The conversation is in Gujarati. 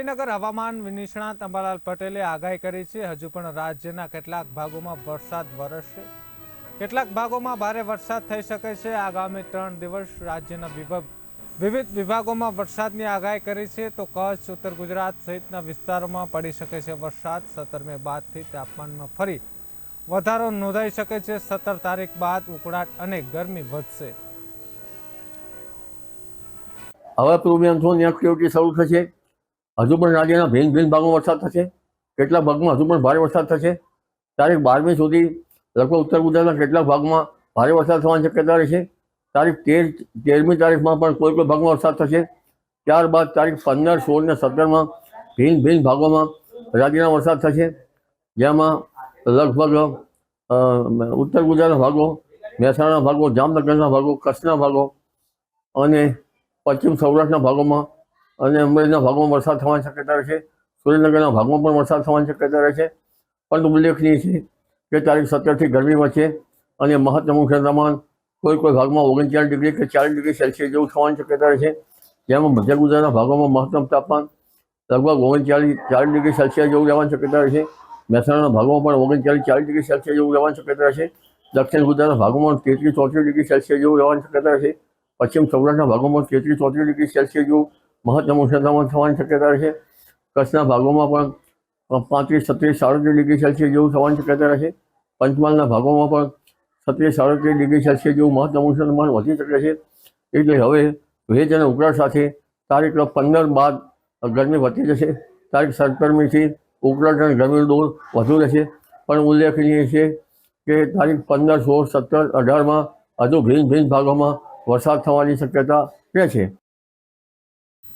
ગાંધીનગર હવામાન નિષ્ણાત અંબાલાલ પટેલે આગાહી કરી છે. હજુ પણ રાજ્યના કેટલાક ભાગોમાં વરસાદ વરસશે. કેટલાક ભાગોમાં ભારે વરસાદ થઈ શકે છે. આગામી ત્રણ દિવસ રાજ્યના વિભવ વિવિધ વિભાગોમાં વરસાદની આગાહી કરી છે. તો કચ્છ, ઉત્તર ગુજરાત સહિતના વિસ્તારોમાં પડી શકે છે વરસાદ. સત્તર મે બાદથી તાપમાનમાં ફરી વધારો નોંધાઈ શકે છે. સત્તર તારીખ બાદ ઉકળાટ અને ગરમી વધશે. હવે પૂર્વાંશોની એક્ટિવિટી શરૂ થશે? હજુ પણ રાજ્યના ભિન્ન ભિન્ન ભાગમાં વરસાદ થશે. કેટલાક ભાગમાં હજુ પણ ભારે વરસાદ થશે. તારીખ બારમી સુધી લગભગ ઉત્તર ગુજરાતના કેટલાક ભાગમાં ભારે વરસાદ થવાની શક્યતા રહેશે. તારીખ તેર, તેરમી તારીખમાં પણ કોઈ કોઈ ભાગમાં વરસાદ થશે. ત્યારબાદ તારીખ પંદર, સોળ ને સત્તરમાં ભિન્ન ભિન્ન ભાગોમાં રાજ્યના વરસાદ થશે. જેમાં લગભગ ઉત્તર ગુજરાતના ભાગો, મહેસાણાના ભાગો, જામનગરના ભાગો, કચ્છના ભાગો અને પશ્ચિમ સૌરાષ્ટ્રના ભાગોમાં અને અમરેલીના ભાગમાં વરસાદ થવાની શક્યતા રહેશે સુરેન્દ્રનગરના ભાગમાં પણ વરસાદ થવાની શક્યતા રહેશે પરંતુ ઉલ્લેખનીય છે કે તારીખ સત્તરથી ગરમી વધશે અને મહત્તમ તાપમાન કોઈ કોઈ ભાગમાં ઓગણચાલીસ ડિગ્રી કે ચાલીસ ડિગ્રી સેલ્સિયસ જેવું થવાની શક્યતા રહેશે જેમાં મધ્ય ગુજરાતના ભાગોમાં મહત્તમ તાપમાન લગભગ ઓગણચાલીસ ચાલીસ ડિગ્રી સેલ્સિયસ જેવું રહેવાની શક્યતા રહેશે મહેસાણાના ભાગોમાં પણ ઓગણચાલીસ ચાલીસ ડિગ્રી સેલ્સિયસ જેવું રહેવાની શક્યતા રહેશે દક્ષિણ ગુજરાતના ભાગોમાં તેત્રીસ, ચોત્રીસ ડિગ્રી સેલ્સિયસ જેવું રહેવાની શક્યતા રહેશે પશ્ચિમ સૌરાષ્ટ્રના ભાગોમાં તેત્રીસ, ચોત્રીસ ડિગ્રી સેલ્સિયસ જેવું મહત્તમ ઉષ્ણતામાન થવાની શક્યતા રહેશે. કચ્છના ભાગોમાં પણ પાંત્રીસ, છત્રીસ, સાડત્રીસ ડિગ્રી સેલ્સિયસ જેવું થવાની શક્યતા રહેશે. પંચમહાલના ભાગોમાં પણ છત્રીસ, સાડત્રીસ ડિગ્રી સેલ્સિયસ જેવું મહત્તમ ઉષ્ણતામાન વધી શકે છે. એટલે હવે ભેજ અને ઉકળાટ સાથે તારીખ પંદર બાદ ગરમી વધી જશે. તારીખ સત્તરમીથી ઉકળાટ અને ગરમીનો દોર વધુ રહેશે. પણ ઉલ્લેખનીય છે કે તારીખ પંદર, સોળ, સત્તર, અઢારમાં હજુ ભિન્ન ભિન્ન ભાગોમાં વરસાદ થવાની શક્યતા રહે છે.